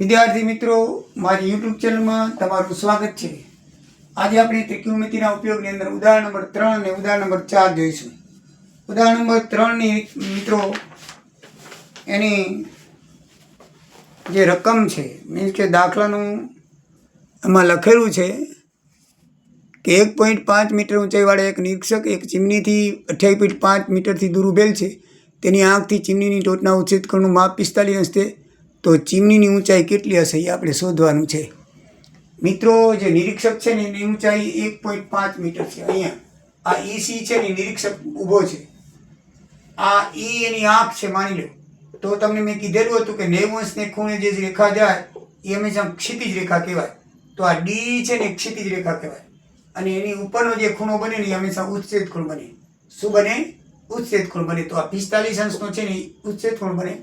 વિદ્યાર્થી મિત્રો, મારી યુટ્યુબ ચેનલમાં તમારું સ્વાગત છે. આજે આપણે ત્રિકોણમિતિના ઉપયોગની અંદર ઉદાહરણ નંબર ત્રણ અને ઉદાહરણ નંબર ચાર જોઈશું. ઉદાહરણ નંબર ત્રણની મિત્રો, એની જે રકમ છે મીન્સ કે દાખલાનું એમાં લખેલું છે કે એક પોઈન્ટ પાંચ મીટર ઊંચાઈવાળા એક નિરીક્ષક એક ચીમનીથી અઠ્યાવીસ પોઈન્ટ પાંચ મીટરથી દૂર ઉભેલ છે. તેની આંખથી ચીમનીની ટોચના ઉચ્છેદકણનું માપ પિસ્તાલીસ અંશ તો ચીમનીની ઊંચાઈ કેટલી હશે એ આપણે શોધવાનું છે. મિત્રો, જે નિરીક્ષક છે ને, એની ઊંચાઈ એક પોઈન્ટ પાંચ મીટર છે. અહીંયા. આ ઈસી છે ને નિરીક્ષક ઊભો છે. આ ઈ એની આંખ છે, માની લો. તો તમને મેં કીધેલું હતું કે નેવું અંશને ખૂણે જે રેખા જાય, એ હંમેશા ક્ષિતિજ રેખા કહેવાય. તો આ ડી છે ને ક્ષિતિજ રેખા કહેવાય. અને એની ઉપરનો જે ખૂણો બને ને, એ હંમેશા ઉચ્છેદ ખૂણ બને. શું બને? ઉચ્છેદ ખૂણ બને. તો આ પિસ્તાલીસ અંશનો છે ને ઉચ્છેદ ખૂણ બને.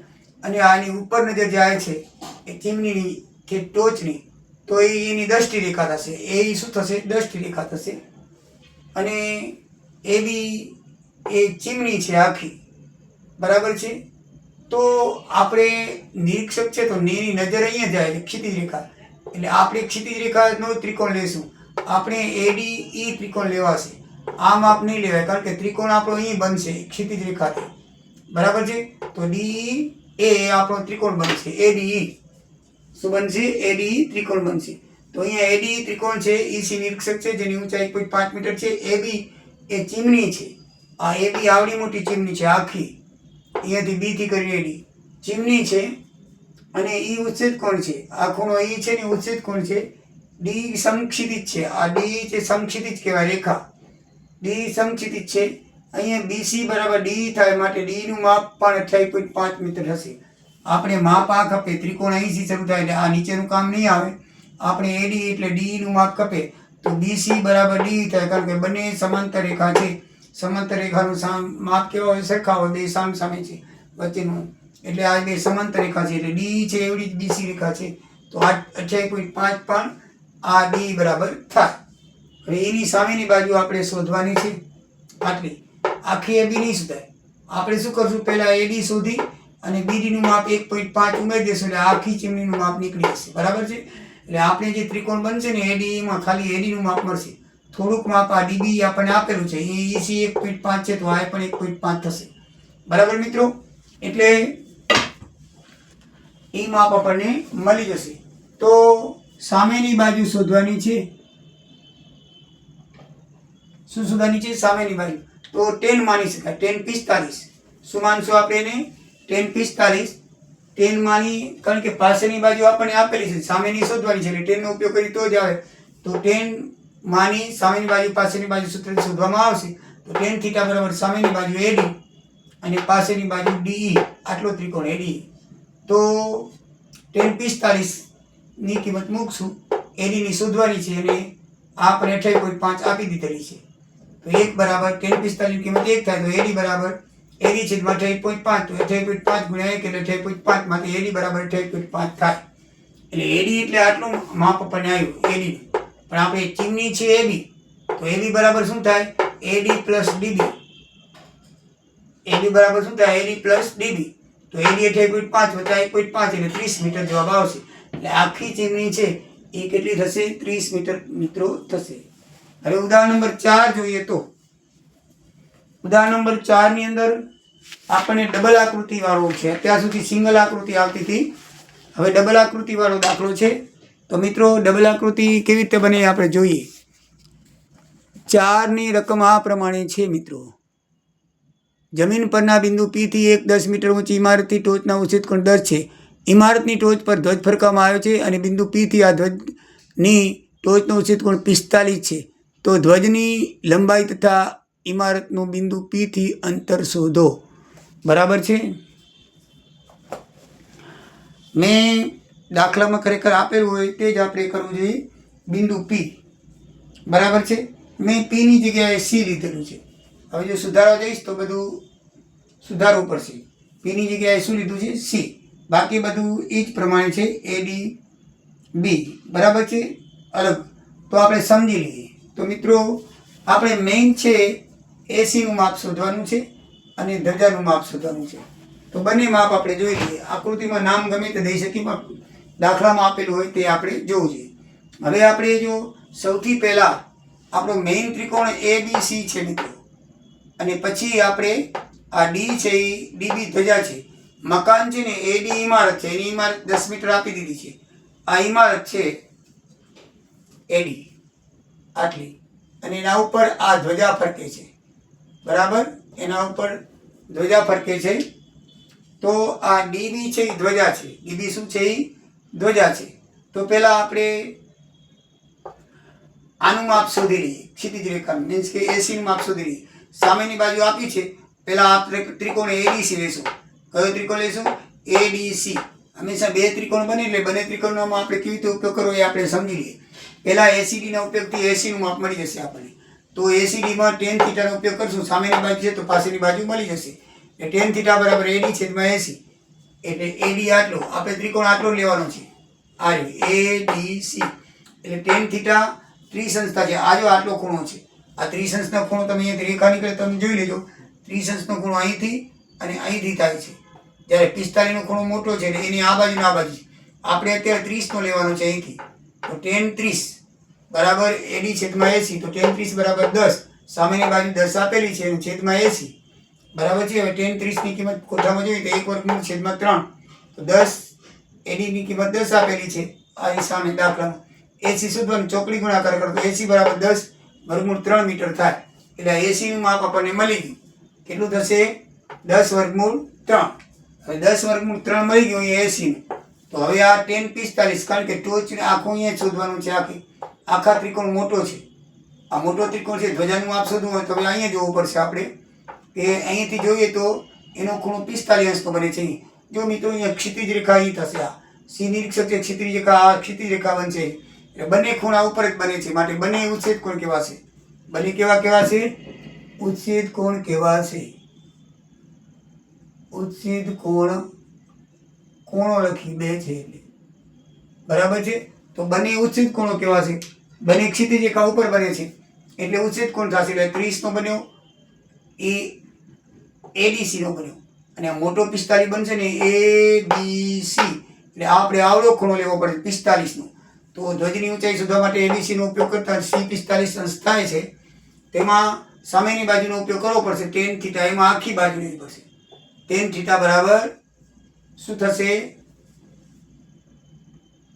અને આની ઉપર નજર જાય છે, એ ચીમનીની કે ટોચની તો એ એની દ્રષ્ટિ રેખા થશે. એ શું થશે? દષ્ટિ રેખા થશે. અને એ બી એ ચીમની છે આખી. બરાબર છે? તો આપણે નિરીક્ષક છે તો નીની નજર અહીંયા જાય છે, ક્ષિતિજ રેખા. એટલે આપણે ક્ષિતિજ રેખાનો ત્રિકોણ લેશું આપણે એડી ઈ ત્રિકોણ લેવાશે આ માપ નહીં લેવાય, કારણ કે ત્રિકોણ આપણો અહીં બનશે, ક્ષિતિજ રેખાથી. બરાબર છે? તો ડી એ આપણો ત્રિકોણ બનશે એડીઈ શું બનશે? એડી ત્રિકોણ બનશે. તો અહીંયા એડી ત્રિકોણ છે ઈસી નિરીક્ષક છે, જેની ઊંચાઈ કોઈ પાંચ મીટર છે, એ બી એ ચીમની છે. આ એ બી આવડી મોટી ચીમની છે, આખી. અહીંયાથી બીથી કરી એડી ચીમની છે અને ઈ ઉચ્છેદ કોણ છે? આ ખૂણો ઈ છે ને ઉચ્છેદ કોણ છે? ડી સમક્ષિતિજ છે. આ ડી છે સમક્ષિતિજ કહેવાય, રેખા. ડી સમક્ષિતિજ છે. અહીંયા બીસી બરાબર ડી થાય માટે ડી નું માપ પણ અઠ્યાવીસ પોઈન્ટ પાંચ મીટર હશે. આપણે માપ આ ખપે, ત્રિકોણ અહીંથી શરૂ થાય એટલે આ નીચેનું કામ નહીં આવે. આપણે એટલે ડી નું માપ ખપે, તો બીસી બરાબર ડી થાય, કારણ કે બંને સમાંતર રેખા છે. સમાંતર રેખાનું માપ કેવા હોય? સરખા હોય, બે સામ સામે છે, વચ્ચેનું. એટલે આ બે સમાંતર રેખા છે, એટલે ડી છે એવડી જ બીસી રેખા છે. તો આ અઠ્યાવીસ પોઈન્ટ પાંચ પણ આ ડી બરાબર થાય. હવે એની સામેની બાજુ આપણે શોધવાની છે. આટલી. આખી એબી નહીં શોધાય આપણે શું કરશું? પહેલાં એડી શોધી અને બીડીનું માપ એક પોઈન્ટ પાંચ ઉમેરી દેશું એટલે આખી ચીમનીનું માપ નીકળી જશે. બરાબર છે? એટલે આપણે જે ત્રિકોણ બનશે ને એડીમાં ખાલી એડીનું માપ મળશે. થોડુંક માપ આ ડીબી આપણને આપેલું છે. એ ઈસી એક પોઈન્ટ પાંચ છે તો આ પણ એક પોઈન્ટ પાંચ થશે. બરાબર મિત્રો? એટલે એ માપ આપણને મળી જશે. તો સામેની બાજુ શોધવાની છે. શું શોધવાની છે? સામેની બાજુ. તો ટેન માની શકાય. ટેન પિસ્તાલીસ શું માનશું આપણે એને? ટેન પિસ્તાલીસ ટેન માની, કારણ કે પાછળની બાજુ આપણને આપેલી છે, સામેની શોધવાની છે, એટલે ટેનનો ઉપયોગ કરી તો જ આવે. તો ટેન માની સામેની બાજુ, પાછળની બાજુ સૂત્ર શોધવામાં આવશે. તો ટેન થીટા બરાબર સામેની બાજુ એડી અને પાછળની બાજુ ડીઈ આટલો ત્રિકોણ એડી તો ટેન પિસ્તાલીસની કિંમત મૂકશું. એડીની શોધવાની છે અને આપણે અઠાઈ પોઈન્ટ પાંચ આપી દીધેલી છે. તો એક બરાબર ટેન પિસ્તાલીસ કિંમત એક થાય તો એડી બરાબર એડી છે અઠાઈ પોઈન્ટ પાંચ, તો અઠાઈ પોઈન્ટ પાંચ ગુણ્યા એક એટલે અઠાઈ પોઈન્ટ પાંચમાંથી એડી બરાબર અઠાઈ પોઈન્ટ પાંચ થાય. એટલે એડી એટલે આટલું માપ આપણને આવ્યું એડી. પણ આપણે ચીમની છે એબી તો એબી બરાબર શું થાય? AD plus dB. એડી બરાબર શું થાય? AD plus DB. તો એડી અઠાઈ પોઈન્ટ પાંચ વત્તા એક પોઈન્ટ પાંચ એટલે ત્રીસ મીટર જવાબ આવશે. એટલે આખી ચીમની છે એ કેટલી થશે? ત્રીસ મીટર મિત્રો થશે. હવે ઉદાહરણ નંબર ચાર જોઈએ તો. ઉદાહરણ નંબર ચારની અંદર આપણને ડબલ આકૃતિ વાળો છે. અત્યાર સુધી સિંગલ આકૃતિ આવતી હતી. હવે ડબલ આકૃતિ વાળો દાખલો છે. તો મિત્રો ડબલ આકૃતિ કેવી રીતે બને આપણે જોઈએ. ચારની રકમ આ પ્રમાણે છે મિત્રો. જમીન પરના બિંદુ પી થી એક દસ મીટર ઊંચી ઇમારતથી ટોચના ઉચિત કોણ દસ છે? ઇમારતની ટોચ પર ધ્વજ ફરકાવવામાં આવ્યો છે અને બિંદુ પી થી આ ધ્વજની ટોચનો ઉચિત કોણ પિસ્તાલીસ છે. તો ધ્વજની લંબાઈ તથા ઇમારતનું બિંદુ પી થી અંતર શોધો. બરાબર છે? મેં દાખલામાં ખરેખર આપેલું હોય તે જ આપણે કરવું જોઈએ. બિંદુ પી બરાબર છે? મેં પીની જગ્યાએ સી લીધેલું છે. હવે જો સુધારવા જઈશ તો બધું સુધારવું પડશે. પીની જગ્યાએ શું લીધું છે? સી બાકી બધું એ જ પ્રમાણે છે. એ ડી બી બરાબર છે? અલગ. તો આપણે સમજી લઈએ. તો મિત્રો, આપણે મેઇન છે એસીનું માપ શોધવાનું છે અને ધજાનું માપ શોધવાનું છે. તો બંને માપ આપણે જોઈ લઈએ. આકૃતિમાં નામ ગમે તે દઈ શકીએ, પણ દાખલામાં આપેલું હોય તે આપણે જોવું જોઈએ હવે આપણે જો સૌથી પહેલાં આપણો મેઇન ત્રિકોણ એ બી સી છે મિત્રો. અને પછી આપણે આ ડી છે એ ડીબી ધજા છે. મકાન છે ને એ ડી ઇમારત છે. એની ઇમારત દસ મીટર આપી દીધી છે. આ ઇમારત છે એડી આટલી. અને એના ઉપર આ ધ્વજા ફરકે છે. બરાબર? એના ઉપર ધ્વજા ફરકે છે. તો આ ડીબી છે એ ધ્વજા છે. ડીબી શું છે એ? ધ્વજા છે. તો પહેલાં આપણે આનું માપ શોધી લઈએ. ક્ષિતિજ રેખાનું. મીન્સ કે એસીનું માપ શોધી લઈએ. સામેની બાજુ આપી છે. પહેલાં આપણે ત્રિકોણ એડીસી લેશું કયો ત્રિકોણ લેશું એડીસી હંમેશા બે ત્રિકોણ બને એટલે બંને ત્રિકોણોમાં આપણે કેવી રીતે ઉપયોગ કરવો એ આપણે સમજી લઈએ. પહેલાં એસીડીના ઉપયોગથી એસીનું માપ મળી જશે આપણને. તો એસીડીમાં ટેન થીટાનો ઉપયોગ કરશું. સામેની બાજુ છે તો પાસેની બાજુ મળી જશે. એટલે ટેન થીટા બરાબર એડી છેદમાં એસી એટલે એડી આટલો. આપણે ત્રિકોણ આટલો લેવાનો છે. આ એ ડી સી એટલે ટેન થીટા ત્રિસંસ્થા છે. આ જો આટલો ખૂણો છે. આ ત્રિસંસ્થનો ખૂણો તમે અહીંયાથી રેખા નીકળે તમે જોઈ લેજો. ત્રિસંસ્થનો ખૂણો અહીંથી અને અહીંથી થાય છે. જ્યારે પિસ્તાલીસનો ખૂણો મોટો છે ને એની આ બાજુ આ બાજુ આપણે અત્યારે ત્રીસનો લેવાનો છે અહીંથી. તો ટેન ત્રીસ બરાબર એડી છેદમાં એસી, તો ટેન ત્રીસ બરાબર દસ. સામેની બાજુ દસ આપેલી છે એનું છેદમાં એસી. બરાબર છે? હવે ટેન ત્રીસની કિંમત કોઠામાં જોઈએ તો એક વર્ગમૂળ છેદમાં ત્રણ. તો દસ એડીની કિંમત દસ આપેલી છે આ સામે દાખલામાં. એસી શોધવાનું ચોકડી ગુણાકાર કરો તો એસી બરાબર દસ વર્ગમૂળ ત્રણ મીટર થાય. એટલે એસીનું માપ આપણને મળી ગયું. કેટલું થશે? દસ વર્ગમૂળ ત્રણ. હવે દસ વર્ગમૂળ ત્રણ મળી ગયું એસી તો હવે આ ટેન પિસ્તાલીસ, કારણ કે ટોચને આખું અહીંયા શોધવાનું છે આખી. આખા ત્રિકોણ મોટો છે. આ મોટો ત્રિકોણ છે, ધ્વજાનું માપ શોધવું હોય તો હવે અહીંયા જોવું પડશે આપણે. કે અહીંયાથી જોઈએ તો એનો ખૂણો પિસ્તાલીસ અંશનો બને છે. જો મિત્રો અહીંયા ક્ષિતિજ રેખા અહીં થશે આ. સી નિરીક્ષક છે, ક્ષિતિજ રેખા, આ ક્ષિતિજ રેખા બનશે એટલે બંને ખૂણા ઉપર જ બને છે. માટે બંને ઉચ્છેદ કોણ કહેવાશે બંને કેવા કેવા છે? ઉચ્છેદ કોણ કહેવાશે ઉચ્છેદ કોણ? કોણો લખી બે છે એટલે. બરાબર છે? તો બંને ઉચ્છેદ કોણો કેવા છે? બંને ક્ષિતિજ એકા ઉપર બને છે. એટલે ઉચ્છેદ કોણ થશે? એટલે ત્રીસનો બન્યો. એ એડીસીનો બન્યો. અને આ મોટો પિસ્તાલીસ બનશે ને એ બી એટલે આપણે આવડો ખૂણો લેવો પડે પિસ્તાલીસનો. તો ધ્વજની ઊંચાઈ શોધવા માટે એબીસીનો ઉપયોગ કરતા સી પિસ્તાલીસ સંસ્થાએ છે. તેમાં સામેની બાજુનો ઉપયોગ કરવો પડશે ટેન થીટા એમાં આખી બાજુ લેવી પડશે. ટેન થીટા બરાબર શું થશે?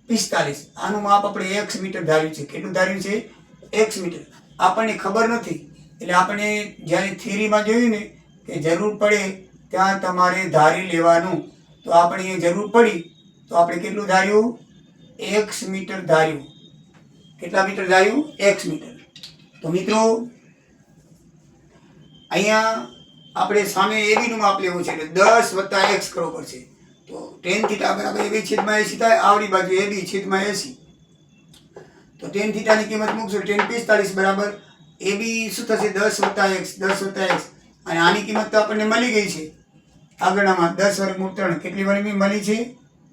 પિસ્તાલીસ. આનું માપ આપણે એક્સ મીટર ધાર્યું છે. કેટલું ધાર્યું છે? X metre. આપણને ખબર નથી. એટલે આપણે જ્યારે થિયરીમાં જોયું ને કે જરૂર પડે ત્યાં તમારે ધારી લેવાનું. તો આપણે એ જરૂર પડી. તો આપણે કેટલું ધાર્યું? એક્સ મીટર ધાર્યું. કેટલા મીટર ધાર્યું? X metre. તો મિત્રો, અહીંયા આપણે સામે એબીનું માપ લેવું છે એટલે દસ વત્તા એક્સ કરવો પડશે. તો ટેન થીટા બરાબર એબી છેદમાં એસી થાય, આવડી બાજુ એબી છેદમાં એસી. તો ટેન થીટાની કિંમત મૂકશો ટેન પિસ્તાલીસ બરાબર. એ બી શું થશે? દસ વત્તા એક્સ દસ વત્તા એક્સ અને આની કિંમત તો આપણને મળી ગઈ છે. આગળનામાં દસ વર્ગમૂળ ત્રણ. કેટલી વર્ગમી મળી છે?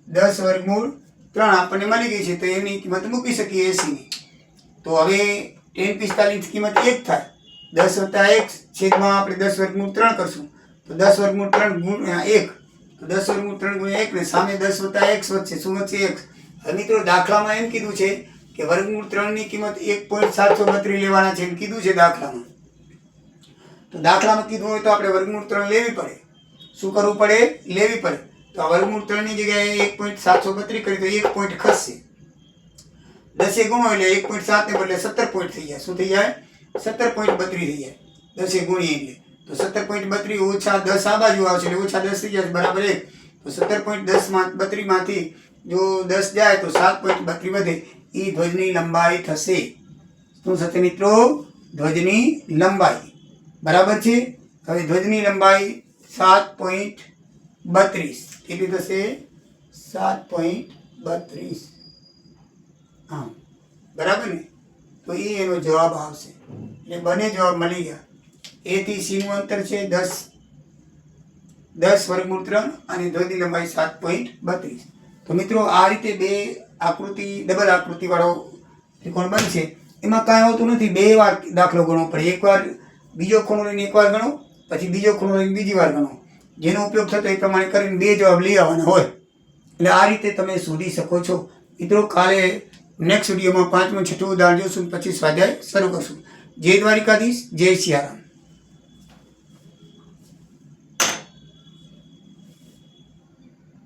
દસ વર્ગમૂળ ત્રણ આપણને મળી ગઈ છે. તો એની કિંમત મૂકી શકીએ એસીની તો હવે ટેન પિસ્તાલીસ કિંમત એક થાય. દસ વત્તા એક છેદમાં આપણે દસ વર્ગમૂળ ત્રણ કરશું. તો દસ વર્ગમૂળ ત્રણ ગુણ્યા એક. તો દસ વર્ગમૂળ ત્રણ ગુણ્યા એક ને સામે દસ વત્તા એક્સ વધશે શું વધશે એક્સ હવે મિત્રો દાખલામાં એમ કીધું છે કે વર્ગમૂળ ત્રણની કિંમત એક પોઈન્ટ સાતસો બત્રીસ લેવાના છે એમ કીધું છે દાખલામાં. તો દાખલામાં કીધું હોય તો આપણે વર્ગમૂળ ત્રણ લેવી પડે. શું કરવું પડે? લેવી પડે. તો આ વર્ગમૂળ ત્રણની જગ્યાએ એક પોઈન્ટ સાતસો બત્રીસ કરી તો એક પોઈન્ટ ખસશે દસે ગુણો એટલે એક પોઈન્ટ સાતને બદલે સત્તર પોઈન્ટ થઈ જાય. શું થઈ જાય? સત્તર પોઈન્ટ બત્રીસ જાય દસે ગુણીએ એટલે. તો સત્તર પોઈન્ટ બત્રીસ ઓછા દસ આ બાજુ આવશે એટલે ઓછા દસ થઈ જાય બરાબર એક. તો સત્તર પોઈન્ટ દસમાં બત્રીસમાંથી જો દસ જાય તો સાત પોઈન્ટ બત્રીસ વધે. એ ધ્વજની લંબાઈ થશે. શું થશે મિત્રો? ધ્વજની લંબાઈ. બરાબર છે? હવે ધ્વજની લંબાઈ સાત પોઈન્ટ બત્રીસ. કેટલી થશે? સાત પોઈન્ટ બત્રીસ. હા. બરાબર ને? તો એ એનો જવાબ આવશે. એટલે બંને જવાબ મળી ગયા. એથી સીનું અંતર છે દસ. દસ વર્ગમૂળ ત્રણ અને ધ્વજની લંબાઈ સાત પોઈન્ટ બત્રીસ. તો મિત્રો આ રીતે બે આકૃતિ ડબલ આકૃતિવાળો ત્રિકોણ બનશે. એમાં કાંઈ હોતું નથી. બે વાર દાખલો ગણો પડે. એકવાર બીજો ખૂણો લઈને એકવાર ગણો, પછી બીજો ખૂણો લઈને બીજી વાર ગણો. જેનો ઉપયોગ થતો એ પ્રમાણે કરીને બે જવાબ લઈ આવવાના હોય. એટલે આ રીતે તમે શોધી શકો છો. મિત્રો કાલે નેક્સ્ટ વિડીયોમાં પાંચમું છઠ્ઠું ઉદાહરણ જોશું પછી સ્વાધ્યાય શરૂ કરશું. જય દ્વારિકાધીશ જય સિયારામ.